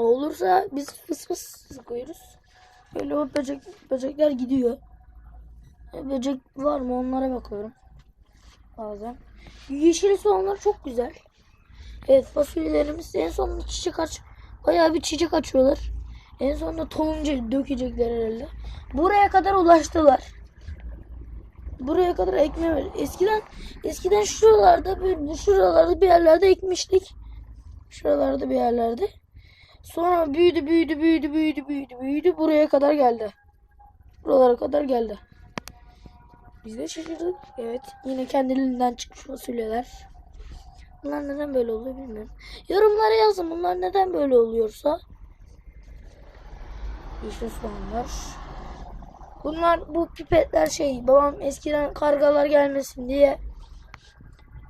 Olursa biz fıs fıs sıkıyoruz. Böyle o böcek, böcekler gidiyor. E, Böcek var mı onlara bakıyorum. Bazen. Yeşil soğanlar çok güzel. Evet fasulyelerimiz en sonunda çiçek aç. Bayağı bir çiçek açıyorlar. En sonunda tohumcu dökecekler herhalde. Buraya kadar ulaştılar. Buraya kadar ekme ver. Eskiden eskiden şuralarda bir şuralarda bir yerlerde ekmiştik. Şuralarda bir yerlerde. Sonra büyüdü büyüdü büyüdü büyüdü büyüdü büyüdü buraya kadar geldi. Buralara kadar geldi. Biz de şaşırdık. Evet. Yine kendiliğinden çıkmış fasulyeler. Bunlar neden böyle oluyor bilmiyorum. Yorumlara yazın bunlar neden böyle oluyorsa. Yeşil soğanlar. Bunlar bu pipetler şey babam eskiden kargalar gelmesin diye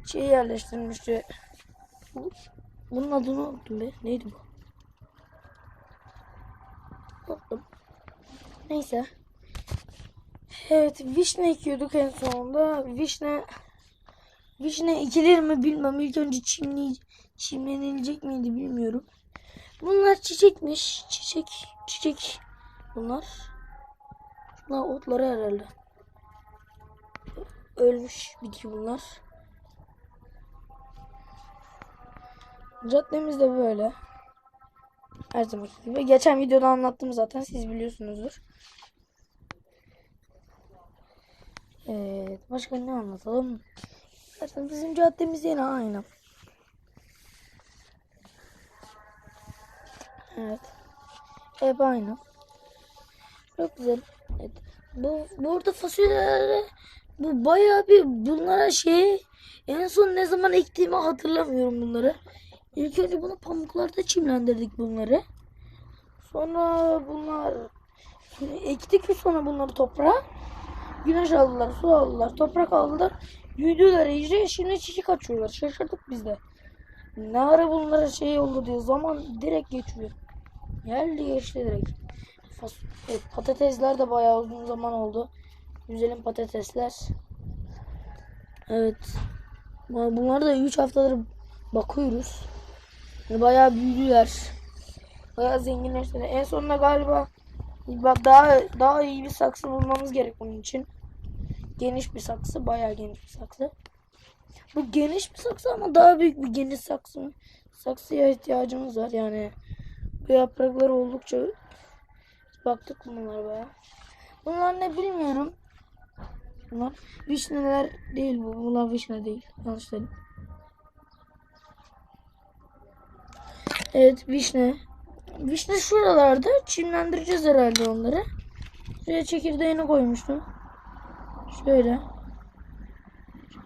şey yerleştirmişti. Bu- Bunun adını unuttum be. Neydi bu? Unuttum. Neyse. Evet vişne ekiyorduk en sonunda. Vişne vişne ekilir mi bilmem. İlk önce çimli, çimlenilecek miydi bilmiyorum. Bunlar çiçekmiş. Çiçek. Çiçek. Bunlar. Bunlar otları herhalde. Ölmüş bitki bunlar. Caddemiz de böyle. Her zamanki gibi. Geçen videoda anlattım zaten. Siz biliyorsunuzdur. Evet. Başka ne anlatalım? Zaten bizim caddemiz yine aynı. Evet. Hep aynı. Çok güzel. Evet. Bu burada fasulyeleri bu bayağı bir bunlara şey en son ne zaman ektiğimi hatırlamıyorum bunları. İlk önce bunu pamuklarda çimlendirdik bunları. Sonra bunlar ektik ve sonra bunları toprağa güneş aldılar, su aldılar, toprak aldılar. Büyüdüler iyice şimdi çiçek açıyorlar. Şaşırdık biz de. Ne ara bunlara şey oldu diye zaman direkt geçiyor. Geldi geçti direkt. Fas evet, patatesler de bayağı uzun zaman oldu. Güzelim patatesler. Evet. Bu- Bunları da 3 haftadır bakıyoruz. Bayağı büyüdüler. Bayağı zenginleştiler. En sonunda galiba daha daha iyi bir saksı bulmamız gerek bunun için. Geniş bir saksı, bayağı geniş bir saksı. Bu geniş bir saksı ama daha büyük bir geniş saksı. Saksıya ihtiyacımız var yani. Bu yaprakları oldukça baktık bunlara bayağı. Bunlar ne bilmiyorum. Bunlar vişneler değil bu. Bunlar vişne değil. Yanlış dedim. Evet vişne. Vişne şuralarda. Çimlendireceğiz herhalde onları. Şuraya çekirdeğini koymuştum. Şöyle.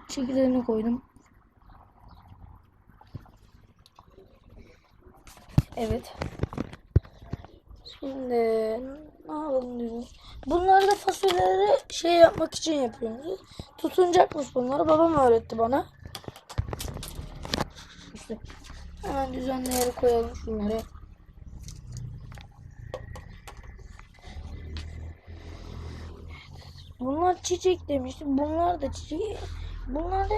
Çekirdeğini koydum. Evet. Şimdi ne yapalım diyoruz. Bunları da fasulyeleri şey yapmak için yapıyoruz. Tutunacakmış bunları. Babam öğretti bana. İşte hemen düzenli yere koyalım şunları. Bunlar çiçek demiştim. Bunlar da çiçek. Bunlar da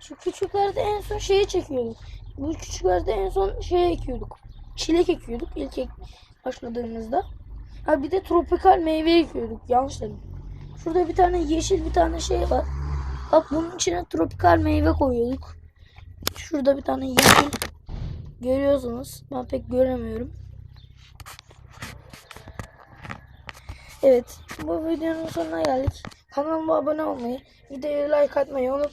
şu küçüklerde en son şeye çekiyorduk. Bu küçüklerde en son şeye ekiyorduk. Çilek ekiyorduk ilk ek başladığımızda. Ha bir de tropikal meyve ekiyorduk. Yanlış dedim. Şurada bir tane yeşil bir tane şey var. Bak bunun içine tropikal meyve koyuyorduk. Şurada bir tane yeşil görüyorsunuz. Ben pek göremiyorum. Evet, bu videonun sonuna geldik. Kanalıma abone olmayı, videoya like atmayı unutmayın.